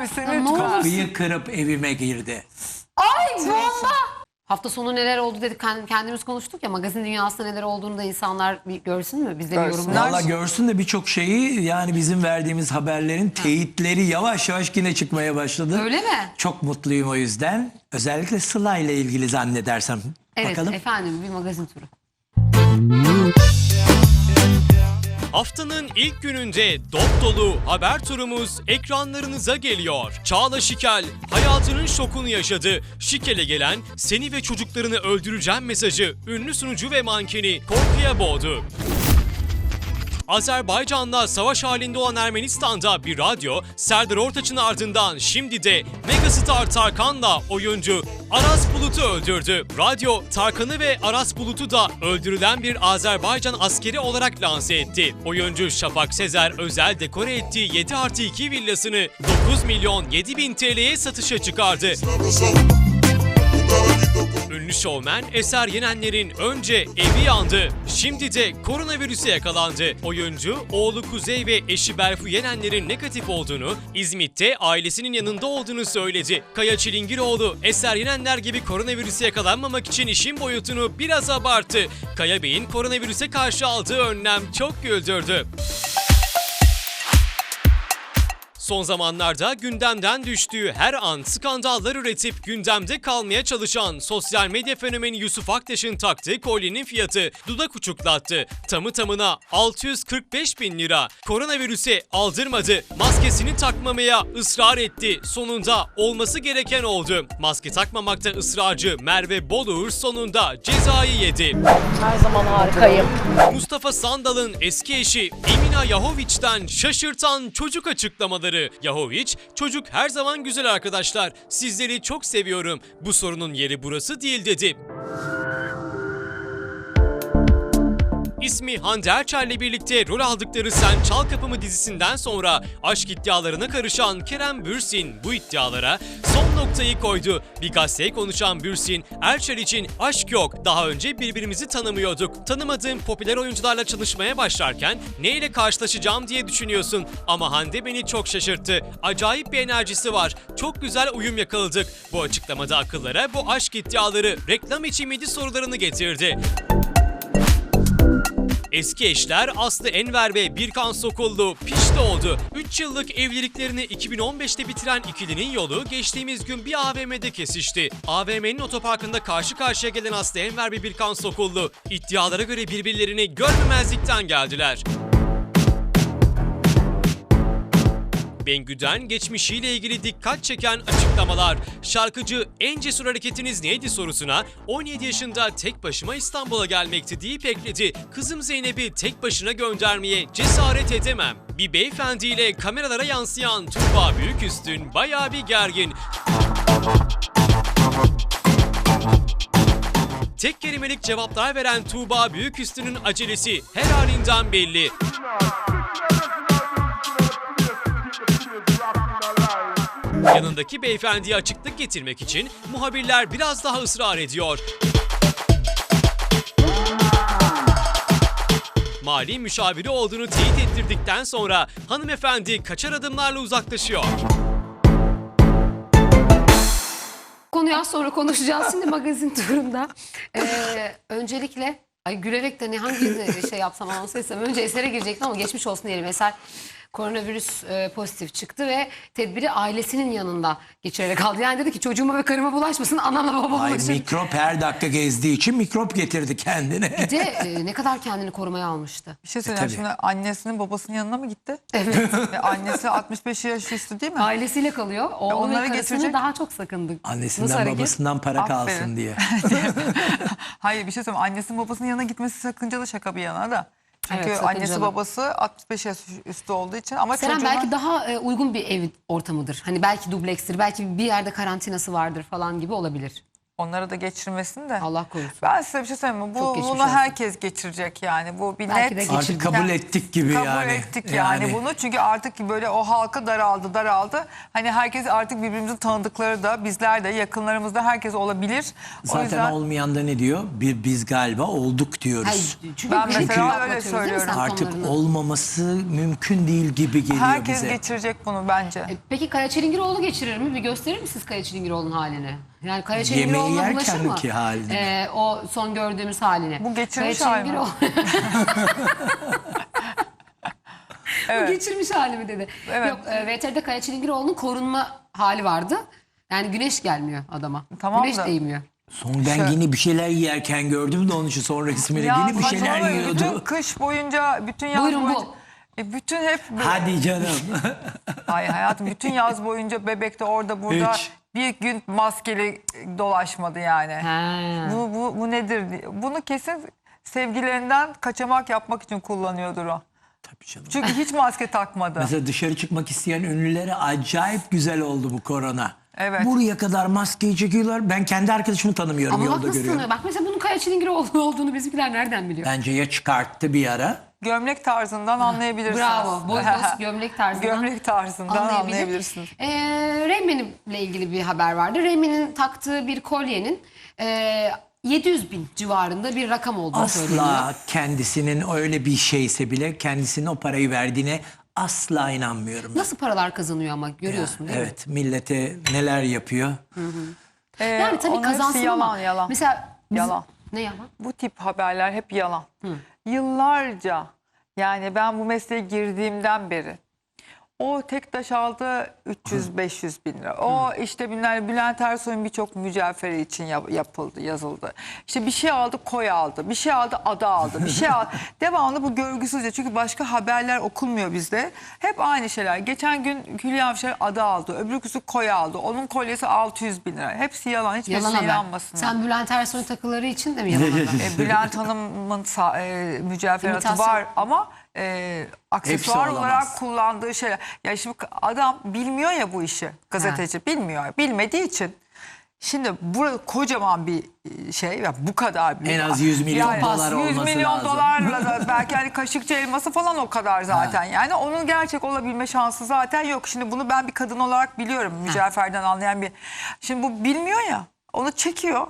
misin ne lütfen? olur. Kapıyı kırıp evime girdi. Ay bomba. Hafta sonu neler oldu dedik kend- kendimiz konuştuk ya magazin dünyasında neler olduğunu da insanlar bir görsün mü? Biz de bir Görsünler. yorumlar. Valla görsün de birçok şeyi yani bizim verdiğimiz haberlerin teyitleri yavaş yavaş yine çıkmaya başladı. Öyle mi? Çok mutluyum o yüzden. Özellikle Sıla ile ilgili zannedersem. Evet Bakalım. efendim bir magazin turu. Haftanın ilk gününde dop dolu haber turumuz ekranlarınıza geliyor. Çağla Şikel hayatının şokunu yaşadı. Şikel'e gelen seni ve çocuklarını öldüreceğim mesajı ünlü sunucu ve mankeni korkuya boğdu. Azerbaycan'la savaş halinde olan Ermenistan'da bir radyo, Serdar Ortaç'ın ardından şimdi de megastar Tarkan'la oyuncu Aras Bulut'u öldürdü. Radyo, Tarkan'ı ve Aras Bulut'u da öldürülen bir Azerbaycan askeri olarak lanse etti. Oyuncu Şafak Sezer özel dekore ettiği 7 artı 2 villasını 9 milyon 7 bin TL'ye satışa çıkardı. Ünlü şovmen Eser Yenenler'in önce evi yandı, şimdi de koronavirüse yakalandı. Oyuncu, oğlu Kuzey ve eşi Berfu Yenenler'in negatif olduğunu, İzmit'te ailesinin yanında olduğunu söyledi. Kaya Çilingiroğlu, Eser Yenenler gibi koronavirüse yakalanmamak için işin boyutunu biraz abarttı. Kaya Bey'in koronavirüse karşı aldığı önlem çok güldürdü. Son zamanlarda gündemden düştüğü her an skandallar üretip gündemde kalmaya çalışan sosyal medya fenomeni Yusuf Aktaş'ın taktığı kolyenin fiyatı dudak uçuklattı. Tamı tamına 645 bin lira. Koronavirüse aldırmadı. Maskesini takmamaya ısrar etti. Sonunda olması gereken oldu. Maske takmamakta ısrarcı Merve Boluğur sonunda cezayı yedi. Her zaman harikayım. Mustafa Sandal'ın eski eşi Emina Yahoviç'ten şaşırtan çocuk açıklamaları. Yahoviç, çocuk her zaman güzel arkadaşlar. Sizleri çok seviyorum. Bu sorunun yeri burası değil dedi. İsmi Hande Erçel'le birlikte rol aldıkları Sen Çal Kapımı dizisinden sonra aşk iddialarına karışan Kerem Bürsin bu iddialara son noktayı koydu. Bir gazeteye konuşan Bürsin, Erçel için aşk yok. Daha önce birbirimizi tanımıyorduk. Tanımadığım popüler oyuncularla çalışmaya başlarken neyle karşılaşacağım diye düşünüyorsun. Ama Hande beni çok şaşırttı. Acayip bir enerjisi var. Çok güzel uyum yakaladık. Bu açıklamada akıllara bu aşk iddiaları reklam için miydi sorularını getirdi. Eski eşler Aslı Enver ve Birkan Sokullu pişti oldu. 3 yıllık evliliklerini 2015'te bitiren ikilinin yolu geçtiğimiz gün bir AVM'de kesişti. AVM'nin otoparkında karşı karşıya gelen Aslı Enver ve Birkan Sokullu iddialara göre birbirlerini görmemezlikten geldiler. Bengü'den geçmişiyle ilgili dikkat çeken açıklamalar. Şarkıcı en cesur hareketiniz neydi sorusuna 17 yaşında tek başıma İstanbul'a gelmekti deyip ekledi. Kızım Zeynep'i tek başına göndermeye cesaret edemem. Bir beyefendiyle kameralara yansıyan Tuğba Büyüküstün bayağı bir gergin. Tek kelimelik cevaplar veren Tuğba Büyüküstü'nün acelesi her halinden belli. Yanındaki beyefendiye açıklık getirmek için muhabirler biraz daha ısrar ediyor. Mali müşaviri olduğunu teyit ettirdikten sonra hanımefendi kaçar adımlarla uzaklaşıyor. Konuyu az sonra konuşacağız şimdi magazin turunda. Ee, öncelikle ay gülerek de ne hangi şey yapsam anons etsem önce esere girecektim ama geçmiş olsun diyelim eser koronavirüs e, pozitif çıktı ve tedbiri ailesinin yanında geçirerek aldı. Yani dedi ki çocuğuma ve karıma bulaşmasın anamla babama Ay bulaşır. mikrop her dakika gezdiği için mikrop getirdi kendine. Bir de e, ne kadar kendini korumaya almıştı. Bir şey söyleyeceğim tabii. şimdi annesinin babasının yanına mı gitti? Evet. Ve annesi 65 yaş üstü değil mi? Ailesiyle kalıyor. Oğlu ve onları karısını getirecek- daha çok sakındı. Nasıl Annesinden hareket? babasından para kalsın Aferin. diye. Hayır bir şey söyleyeyim. Annesinin babasının yanına gitmesi sakıncalı şaka bir yana da. Çünkü Evet, sakıncalı. annesi babası 65 yaş üstü olduğu için ama Seren çocuğuna... belki daha e, uygun bir ev ortamıdır. Hani belki dublekstir, belki bir yerde karantinası vardır falan gibi olabilir. Onlara da geçirmesin de. Allah korusun. Ben size bir şey söyleyeyim mi? Bu, Çok geçmiş bunu olsun. herkes geçirecek yani. Bu bir Belki de net. Artık kabul Yani- ettik gibi kabul yani. ettik yani. bunu çünkü artık böyle o halka daraldı daraldı. Hani herkes artık birbirimizin tanıdıkları da bizler de yakınlarımızda herkes olabilir. o Zaten yüzden olmayan da ne diyor? Bir, biz galiba olduk diyoruz. Hayır, çünkü Ben mesela atlatıyoruz öyle değil mi söylüyorum. Artık olmaması mümkün değil gibi geliyor herkes bize. geçirecek bunu bence. E, Peki Kaya Çilingiroğlu geçirir mi? Bir gösterir misiniz Kaya Çilingiroğlu'nun halini? Yani Kaya Yemeği Çilingiroğlu'na yerken bulaşır mı? ki halini. E, o son gördüğümüz halini. Bu geçirmiş hali mi? Evet. Bu geçirmiş hali mi dedi. Evet. Yok e, VTR'de Kaya Çilingiroğlu'nun korunma hali vardı. Yani güneş gelmiyor adama. Tamam güneş da- değmiyor. Son ben yine bir şeyler yerken gördüm de onun için son resmini yine bir şeyler saçmalamayın. Bütün yiyordu. kış boyunca, bütün yaz Buyurun boyunca... bu. E, bütün hep... Hadi canım. Ay hayatım bütün yaz boyunca bebekte orada burada Hiç. Bir gün maskeli dolaşmadı yani. Bu, bu, bu nedir? diye. Bunu kesin sevgilerinden kaçamak yapmak için kullanıyordur o. Tabii canım. Çünkü hiç maske takmadı. Mesela dışarı çıkmak isteyen ünlülere acayip güzel oldu bu korona. Evet. Buraya kadar maskeyi çekiyorlar. Ben kendi arkadaşımı tanımıyorum Ama bak yolda nasıl görüyorum. tanıyor? Bak mesela bunun Kaya Çilingiroğlu olduğunu bizimkiler nereden biliyor? Bence ya çıkarttı bir ara. Gömlek tarzından anlayabilirsiniz. Bravo. Boy boz gömlek tarzından. Gömlek tarzından anlayabilir. anlayabilirsiniz. Ee, Reymen'le ilgili bir haber vardı. Reymen'in taktığı bir kolyenin e, 700 bin civarında bir rakam olduğu söyleniyor. Asla kendisinin öyle bir şeyse bile kendisinin o parayı verdiğine asla inanmıyorum. ben. Nasıl paralar kazanıyor ama görüyorsun değil mi? Evet millete neler yapıyor. Ee, Yani tabii onun hepsi kazansın yalan ama. yalan. Mesela biz- Yalan. Ne yalan? bu tip haberler hep yalan. Yıllarca yani ben bu mesleğe girdiğimden beri o tek taş aldı 300-500 bin lira. O işte binler Bülent Ersoy'un birçok mücevheri için yap- yapıldı, yazıldı. İşte bir şey aldı koy aldı, bir şey aldı ada aldı, bir şey aldı. Devamlı bu görgüsüzce çünkü başka haberler okunmuyor bizde. Hep aynı şeyler. Geçen gün Hülya Avşar ada aldı, öbürküsü koy aldı. Onun kolyesi 600 bin lira. Hepsi yalan, Yalan hiçbirisi haber. inanmasınlar. Sen Bülent Ersoy takıları için de mi yalan haber? E, Bülent Hanım'ın sa- e, mücevheratı İmitasyon. var ama e, aksesuar olarak kullandığı şeyler. Ya şimdi adam bilmiyor ya bu işi gazeteci bilmiyor. Bilmediği için Şimdi burada kocaman bir e, şey ya bu kadar büyük. En az 100 milyon Yani dolar 100 olması milyon lazım. dolarla da belki hani kaşıkçı elması falan o kadar zaten. Yani onun gerçek olabilme şansı zaten yok. Şimdi bunu ben bir kadın olarak biliyorum. Mücevherden anlayan bir. Şimdi bu bilmiyor ya. Onu çekiyor.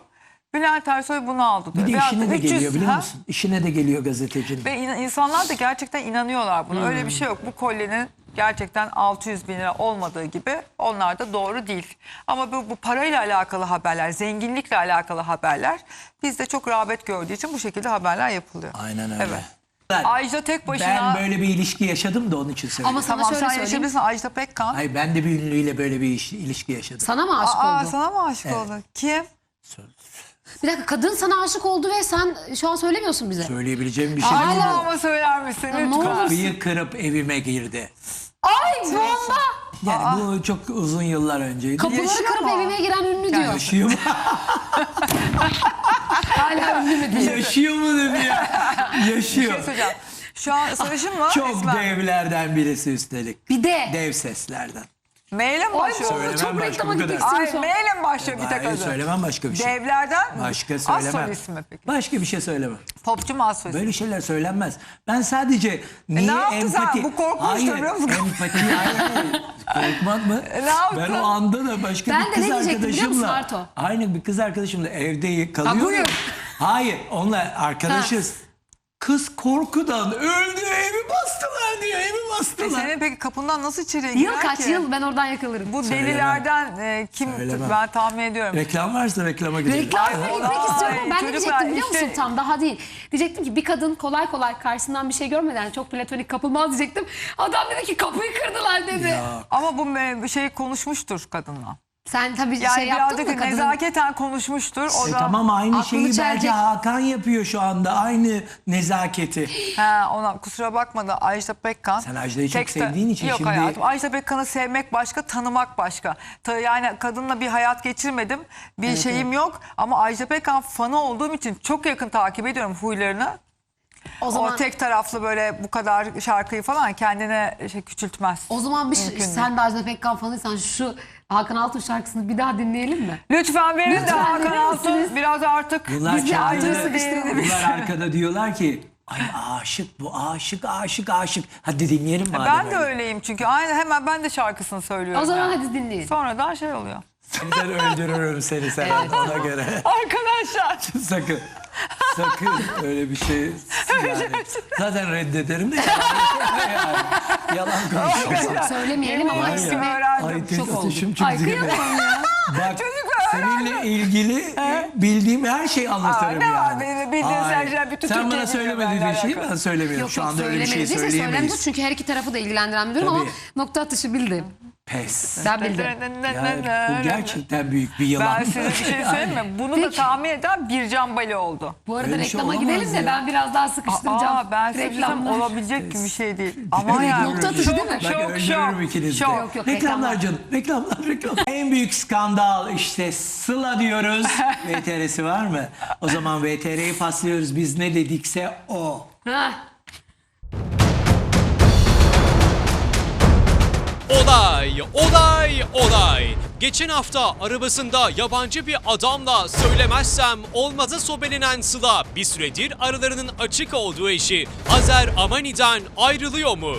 Bülent Ersoy bunu aldı diyor. Bir de da işine de 300 geliyor biliyor ha? musun? İşine de geliyor gazetecinin. Ve in- insanlar da gerçekten inanıyorlar buna. Öyle bir şey yok. Bu kolyenin gerçekten 600 bin lira olmadığı gibi onlar da doğru değil. Ama bu, bu parayla alakalı haberler, zenginlikle alakalı haberler bizde çok rağbet gördüğü için bu şekilde haberler yapılıyor. Aynen öyle. Evet. Ben, Ajda tek başına... ben böyle bir ilişki yaşadım da onun için söylüyorum. Ama sana Tamam şöyle sen söyleyeyim. yaşayabilirsin Ajda Pekkan. Hayır ben de bir ünlüyle böyle bir iş- ilişki yaşadım. Sana mı aşık Aa, oldu? sana mı aşık oldu? Kim? Bir dakika kadın sana aşık oldu ve sen şu an söylemiyorsun bize. Söyleyebileceğim bir şey değil. Hala ama söyler misin ne lütfen? Kapıyı kırıp evime girdi. Ay bomba! Yani bu çok uzun yıllar önceydi. Kapıları Yaşıyor kırıp mu? evime giren ünlü diyor. Yaşıyor mu? Hala ünlü mü diyor. Yaşıyor mu dedi ya. Yaşıyor. şey Söyleyeceğim. Şu an sarışın mı? Çok Esmer. devlerden birisi üstelik. Bir de. Dev seslerden. Maile mi Ay başlıyor? bomba Söylemem çok başka, reklama bu. Ay an. maile mi başlıyor bir tek Hayır, adı? söylemem başka bir şey. Devlerden mi? Başka Az söylemem. solist mi peki? Başka bir şey söylemem. Popçu mu az solist? Böyle şeyler söylenmez. Ben sadece niye E, ne yaptı sen? empati... Bu korkunç hayır, biliyor musun? empati hayır. Korkmak mı? E, ne yaptı? Ben o anda da başka Ben bir de kız ne diyecektim biliyor musun arkadaşımla... Arto? Aynı bir kız arkadaşımla evde kalıyorum. buyur. Hayır onunla arkadaşız. Kız korkudan öldü evi bastılar diyor evi E bastılar. senin peki kapından nasıl içeriye Yıl girer kaç ki? yıl ben oradan yakalarım. Bu Söylemem. delilerden e, kim Söylemem. ben tahmin ediyorum. Reklam varsa reklama gidelim. Reklam Ay, gitmek olay. istiyorum ama ben ne Çocuklar, diyecektim biliyor musun işte- tam daha değil. Diyecektim ki bir kadın kolay kolay karşısından bir şey görmeden çok platonik kapılmaz diyecektim. Adam dedi ki kapıyı kırdılar dedi. Ya, Ama bu me- şey konuşmuştur kadınla. Sen tabii Yani şey yaptın birazcık mı kadının? nezaketen konuşmuştur. O e da tamam aynı Aklını şeyi belki çelecek. Hakan yapıyor şu anda. Aynı nezaketi. Ha, ona kusura bakma da Ajda Pekkan. Sen Ajda'yı çok tekste- sevdiğin için Yok şimdi- hayatım Ajda Pekkan'ı sevmek başka tanımak başka. Ta- Yani kadınla bir hayat geçirmedim. Bir şeyim yok ama Ajda Pekkan fanı olduğum için çok yakın takip ediyorum huylarını. O zaman- o tek taraflı böyle bu kadar şarkıyı falan kendine şey küçültmez. O zaman bir şey- Mümkün değil. sen de Ajda Pekkan fanıysan şu Hakan Altun şarkısını bir daha dinleyelim mi? Lütfen verin de Lütfen Hakan verir Altun biraz artık Bunlar Biz de çaldı. acısı işte. Bunlar arkada diyorlar ki ay aşık bu aşık aşık aşık. Hadi dinleyelim madem. ben de öyle. öyleyim çünkü aynı hemen ben de şarkısını söylüyorum. O zaman yani. hadi dinleyin. Sonradan şey oluyor. Ben öldürürüm seni sen ona göre. Arkadaşlar sakın. Sakın öyle bir şey yani. Zaten reddederim de yani. yani. Yalan konuşuyorsun. Söylemeyelim ama ya, ismi öğrendim. Ay çok oldu. dişim çok Ay zirve. kıyamam ya. Bak seninle ilgili bildiğim her şeyi anlatırım Aa, ne var yani. benim bildiğin Hayır. şeyler bütün Sen bana söylemediğin benimle şeyi alakalı. ben söylemiyorum. Yok Şu yok anda öyle bir şey söylemediyse söyleyemeyiz. söylemedi çünkü her iki tarafı da ilgilendiren bir durum ama Tabii. nokta atışı bildi. Pes. Ben bildim. Bu gerçekten büyük bir yalan. Ben size bir şey söyleyeyim mi? Bunu da Peki. tahmin eden Bircan Bali oldu. Bu arada Öyle bir şey reklama olamaz gidelim de ya. ben biraz daha sıkıştıracağım. Aa, ben size bir şey söyleyeyim, Reklamlar. olabilecek gibi bir şey değil. Ama yani Nokta atışı değil mi? Bak Şok, öldürürüm şok, ikinizi de. şok. Yok, yok, reklamlar reklamlar. canım. Reklamlar reklamlar. en büyük skandal işte Sıla diyoruz. VTR'si var mı? O zaman VTR'yi paslıyoruz. Biz ne dedikse o. Heh. Olay, olay, olay. Geçen hafta arabasında yabancı bir adamla söylemezsem olmaza sobelenen Sıla bir süredir aralarının açık olduğu eşi Azer Amani'den ayrılıyor mu?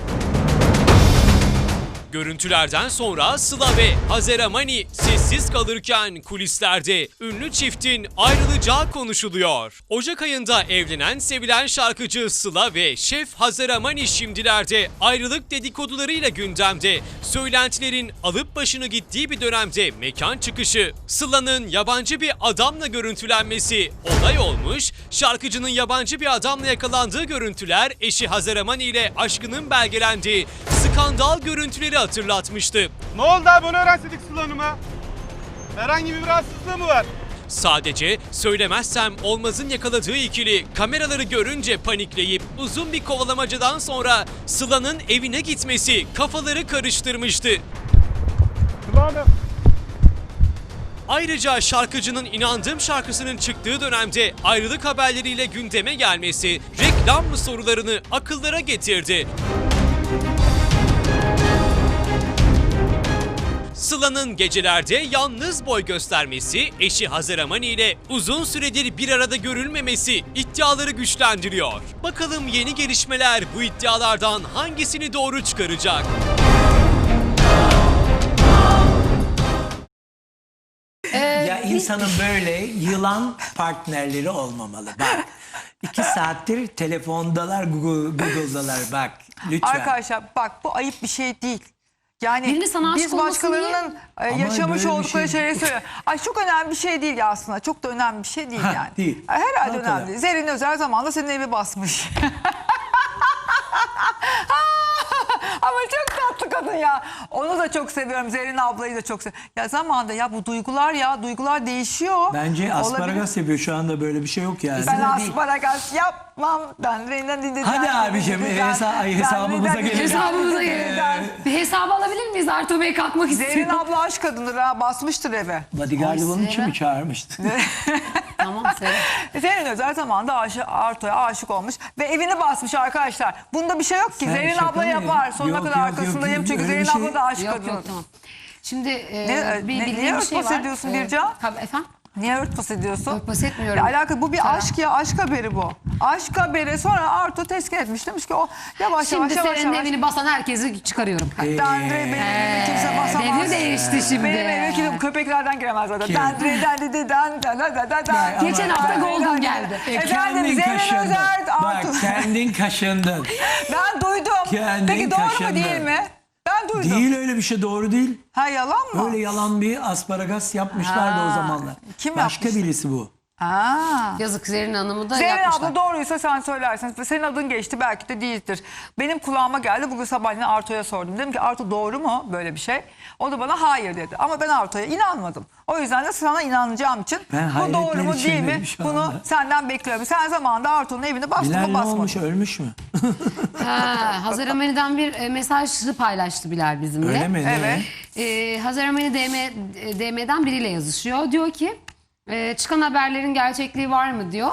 Görüntülerden sonra Sıla ve Hazer Amani sessiz kalırken kulislerde ünlü çiftin ayrılacağı konuşuluyor. Ocak ayında evlenen sevilen şarkıcı Sıla ve şef Hazer Amani şimdilerde ayrılık dedikodularıyla gündemde. Söylentilerin alıp başını gittiği bir dönemde mekan çıkışı, Sıla'nın yabancı bir adamla görüntülenmesi olay olmuş, şarkıcının yabancı bir adamla yakalandığı görüntüler eşi Hazer Amani ile aşkının belgelendiği skandal görüntüleri hatırlatmıştı. Ne oldu abi onu öğrenseydik Sıla Hanım'a? Herhangi bir rahatsızlığı mı var? Sadece söylemezsem olmazın yakaladığı ikili kameraları görünce panikleyip uzun bir kovalamacadan sonra Sıla'nın evine gitmesi kafaları karıştırmıştı. Sıla Hanım. Ayrıca şarkıcının inandığım şarkısının çıktığı dönemde ayrılık haberleriyle gündeme gelmesi reklam mı sorularını akıllara getirdi. Sıla'nın gecelerde yalnız boy göstermesi, eşi Hazer Amani ile uzun süredir bir arada görülmemesi iddiaları güçlendiriyor. Bakalım yeni gelişmeler bu iddialardan hangisini doğru çıkaracak? Ya insanın böyle yılan partnerleri olmamalı. Bak. iki saattir telefondalar, Google, Google'dalar. Bak lütfen. Arkadaşlar bak bu ayıp bir şey değil. Yani Birinin sana aşık biz başkalarının e, yaşamış böyle bir oldukları şey- şeyleri söylüyor. Ay çok önemli bir şey değil aslında. Çok da önemli bir şey değil Ha, yani. değil. Ay, Herhalde kadar. önemli değil. Zerrin Özel zamanında senin evi basmış. Ama çok tatlı kadın ya. Onu da çok seviyorum. Zerrin ablayı da çok seviyorum. Ya zamanında ya bu duygular ya duygular değişiyor. Bence Olabilir. asparagas yapıyor şu anda böyle bir şey yok yani. Ben asparagas yapmam. Ben Reyna'nın dinlediğim. Hadi abicim, hesa- hesabımıza gelelim. Hesabımıza gelelim. Bir hesabı alabilir miyiz? Arto Bey kalkmak Zerrin istiyor. abla aşk kadındır ha basmıştır eve. Bodyguard'ı Ay, bunun için mi çağırmıştı? tamam söyle. Zerrin Özel zamanında aşık, Arto'ya aşık olmuş ve evini basmış arkadaşlar. Bunda bir şey yok ki. Sen Zerrin şaka abla mı yapar. ya? Sonuna Yok, kadar yok, arkasındayım yok, çünkü öyle Zerrin bir şey- abla da aşık Yok kadın. yok tamam. Şimdi e, Ne- bir ne- bildiğim bir şey var. ediyorsun E, Bircan? tabii, efendim? Niye örtbas ediyorsun? Örtbas etmiyorum. Ya alakalı bu bir Tamam. aşk ya aşk haberi bu. Aşk haberi sonra Arto teskin etmiş demiş ki o yavaş Şimdi yavaş yavaş senin yavaş. evini basan herkesi çıkarıyorum. Dandre benim evimi kimse basamaz. Devir değişti şimdi. Benim evime kimse köpeklerden giremez zaten. Kim? Dandre dandre dandre dandre dandre Geçen hafta Golden geldi. E, Efendim kendin Zerrin kaşındın. Özer Arto. Bak kendin kaşındın. Ben duydum. Kendin Peki doğru mu kaşındın. değil mi? Ben duydum. Değil öyle bir şey doğru değil. Ha yalan mı? Öyle yalan bir asparagas yapmışlardı o Ha, zamanlar. kim Başka yapmıştı? birisi bu. Ha. Yazık Zerrin Hanım'ı da Zerrin yapmışlar. abla doğruysa sen söylersin. Senin adın geçti belki de değildir. Benim kulağıma geldi. Bugün sabahleyin Arto'ya sordum. Dedim ki Arto doğru mu böyle bir şey? O da bana hayır dedi. Ama ben Arto'ya inanmadım. O yüzden de sana inanacağım için Ben bu doğru hayretler mu değil mi? içindeyim şu Bunu anda. senden bekliyorum. Sen zamanında Arto'nun evini bastın Bilal mı ne olmuş basmadın? ölmüş mü? Ha, Hazar Ameli'den bir e, mesajı paylaştı Bilal bizimle. Öyle mi? Ne? Evet. Ee, Hazar Ameli DM, DM'den biriyle yazışıyor. Diyor ki Ee, çıkan haberlerin gerçekliği var mı diyor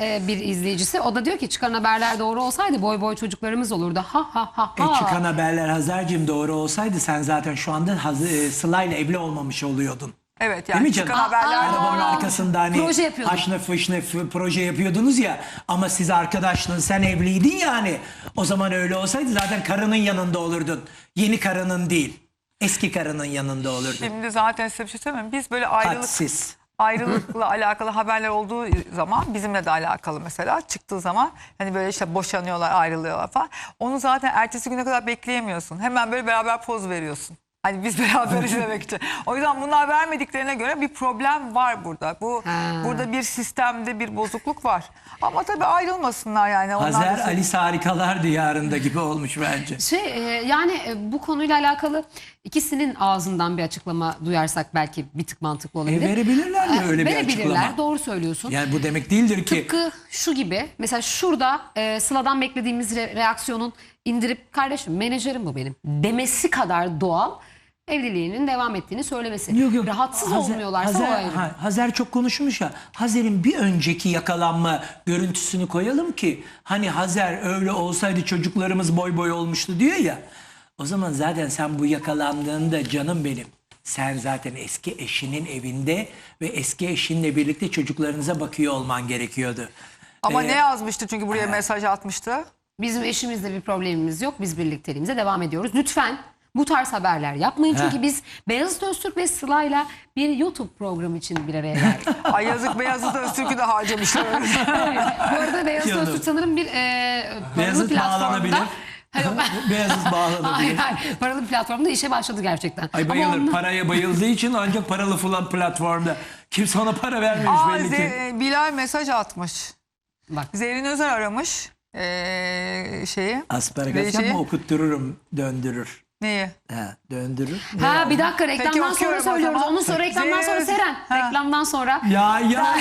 e, bir izleyicisi. O da diyor ki çıkan haberler doğru olsaydı boy boy çocuklarımız olurdu. Ha ha ha E ha. çıkan haberler Hazar'cığım doğru olsaydı sen zaten şu anda Haz- e, Sıla'yla evli olmamış oluyordun. Evet Değil yani mi canım? çıkan haberler Aa, Arabanın arkasında hani proje yapıyordun. haşne fışne f- proje yapıyordunuz ya ama siz arkadaşlığın sen evliydin yani. O zaman öyle olsaydı zaten karının yanında olurdun. Yeni karının değil. Eski karının yanında olurdun. Şimdi zaten size bir şey söyleyeyim mi? Biz böyle ayrılık Hadsiz. Ayrılıkla alakalı haberler olduğu zaman bizimle de alakalı mesela çıktığı zaman hani böyle işte boşanıyorlar ayrılıyorlar falan. Onu zaten ertesi güne kadar bekleyemiyorsun. Hemen böyle beraber poz veriyorsun. Hani biz beraberiz demek için. O yüzden bunlar vermediklerine göre bir problem var burada. Bu Ha. burada bir sistemde bir bozukluk var. Ama tabii ayrılmasınlar yani. Onlar da Hazer siz- Alice Harikalar Diyarında gibi olmuş bence. Şey e, yani e, bu konuyla alakalı ikisinin ağzından bir açıklama duyarsak belki bir tık mantıklı olabilir. E, verebilirler mi E, öyle bir Verebilirler açıklama? doğru söylüyorsun. Yani bu demek değildir ki Tıpkı şu gibi mesela şurada e, Sıla'dan beklediğimiz re- reaksiyonun indirip kardeşim menajerim bu benim demesi kadar doğal evliliğinin devam ettiğini söylemesi. Yok yok. Rahatsız Hazer- olmuyorlarsa Hazer, o ayrı. ha, Hazer çok konuşmuş ya. Hazer'in bir önceki yakalanma görüntüsünü koyalım ki hani Hazer öyle olsaydı çocuklarımız boy boy olmuştu diyor ya. O zaman zaten sen bu yakalandığında canım benim. Sen zaten eski eşinin evinde ve eski eşinle birlikte çocuklarınıza bakıyor olman gerekiyordu. Ama Ee, ne yazmıştı çünkü buraya mesaj atmıştı. Bizim eşimizle bir problemimiz yok. Biz birlikteliğimize devam ediyoruz. Lütfen bu tarz haberler yapmayın. Çünkü biz Beyazıt Öztürk ve Sıla'yla bir YouTube programı için bir araya geldik. Ay yazık Beyazıt Öztürk'ü de harcamışlar. Bu arada Beyazıt Canım. Öztürk sanırım bir e, Beyazıt bağlanabilir. platformda. Hayır, Beyazıt hayır, bağlanabilir. hayır. Paralı platformda işe başladı gerçekten. Ay Ama bayılır. onun- Paraya bayıldığı için ancak paralı falan platformda. Kimse ona para vermemiş Aa, belli ki. Ze- Bilal mesaj atmış. Bak. Zerrin Özer aramış. Ee, şeyi. Rejiyi. yapma okuttururum döndürür. Neyi? Ha, döndürür. Ha bir dakika reklamdan sonra okuyorum o söylüyoruz. zaman. Onu sonra reklamdan sonra Seren. Ha. Reklamdan sonra. Ya ya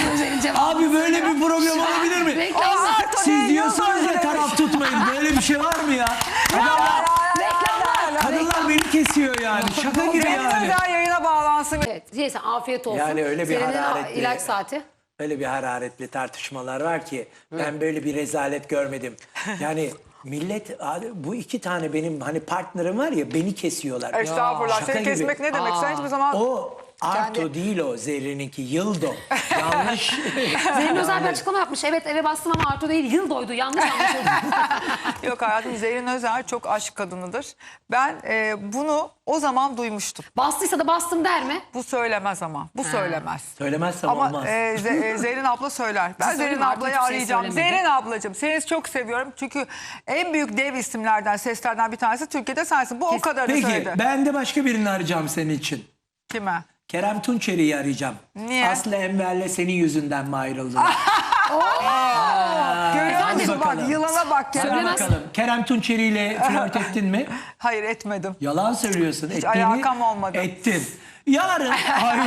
abi böyle bir program olabilir mi? Reklamdan. Aa, Siz diyorsunuz ya Yıldız taraf tutmayın. Böyle bir şey var mı ya? Adamlar, Reklamlar. kadınlar beni kesiyor yani. Şaka gibi yani. Özer yayına bağlansın. Evet, neyse afiyet olsun. Yani öyle bir Seren'in hararetli- ilaç saati. Öyle bir hararetli tartışmalar var ki ben böyle bir rezalet görmedim. Yani millet abi bu iki tane benim hani partnerim var ya beni kesiyorlar. Estağfurullah. Şaka Seni gibi. kesmek ne demek? Sen hiçbir zaman... O Arto Kendi- değil o Zerrin'inki Yıldo. Yanlış. Zerrin Özel bir açıklama yapmış. Evet eve bastım ama Arto değil yıl doydu. Yanlış anlaşıldı. Yok hayatım Zerrin Özer çok aşk kadınıdır. Ben e, bunu o zaman duymuştum. Bastıysa da bastım der mi? Bu söylemez ama. Bu söylemez. Söylemezsem Ama olmaz. e, Ze- e, Zerrin abla söyler. Ben Siz Zerrin ablayı şey arayacağım. söylemedi. Zerrin ablacığım seni çok seviyorum. Çünkü en büyük dev isimlerden, seslerden bir tanesi Türkiye'de sensin. Bu o kadarını Peki söyledi. ben de başka birini arayacağım senin için. Kime? Kerem Tunçeri'yi arayacağım. Niye? Aslı Enver'le senin yüzünden mi? Görüyor musun bak bakalım. yılana bak. Kerem. Hadi Söylemez. bakalım. Kerem Tunçeri'yle flört ettin mi? Hayır etmedim. Yalan söylüyorsun. Ettiğini alakam olmadı. Ettin. Yarın. Ay,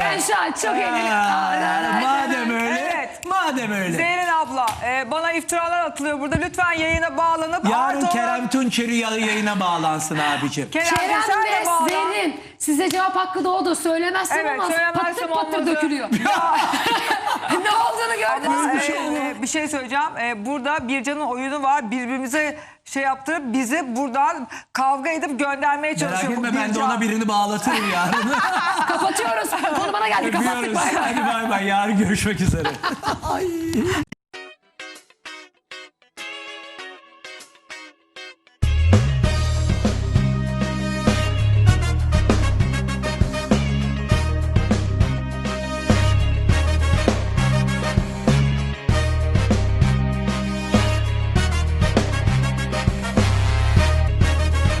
Ben şu an çok eğleniyorum. Madem öyle. Evet. Madem öyle. Zerrin abla e, bana iftiralar atılıyor burada. Lütfen yayına bağlanıp Yarın Kerem Tunçeri yayına bağlansın abicim. Kerem, Kerem sen de ve. Zerrin size cevap hakkı doğdu. Söylemezsem Evet, olmaz. söylemezsem patır patır olmazı. dökülüyor. ne olduğunu gördünüz Ama, mü? e, e, bir şey söyleyeceğim. E, burada Bircan'ın oyunu var. Birbirimize şey yaptırıp bizi buradan kavga edip göndermeye Merak çalışıyor. bu etme ben de Bircan. ona birini bağlatırım yarın. Kapatıyoruz. Konu bana geldi. Kapattık. Öpüyoruz. Bay bay. Hadi bay bay. Yarın görüşmek üzere.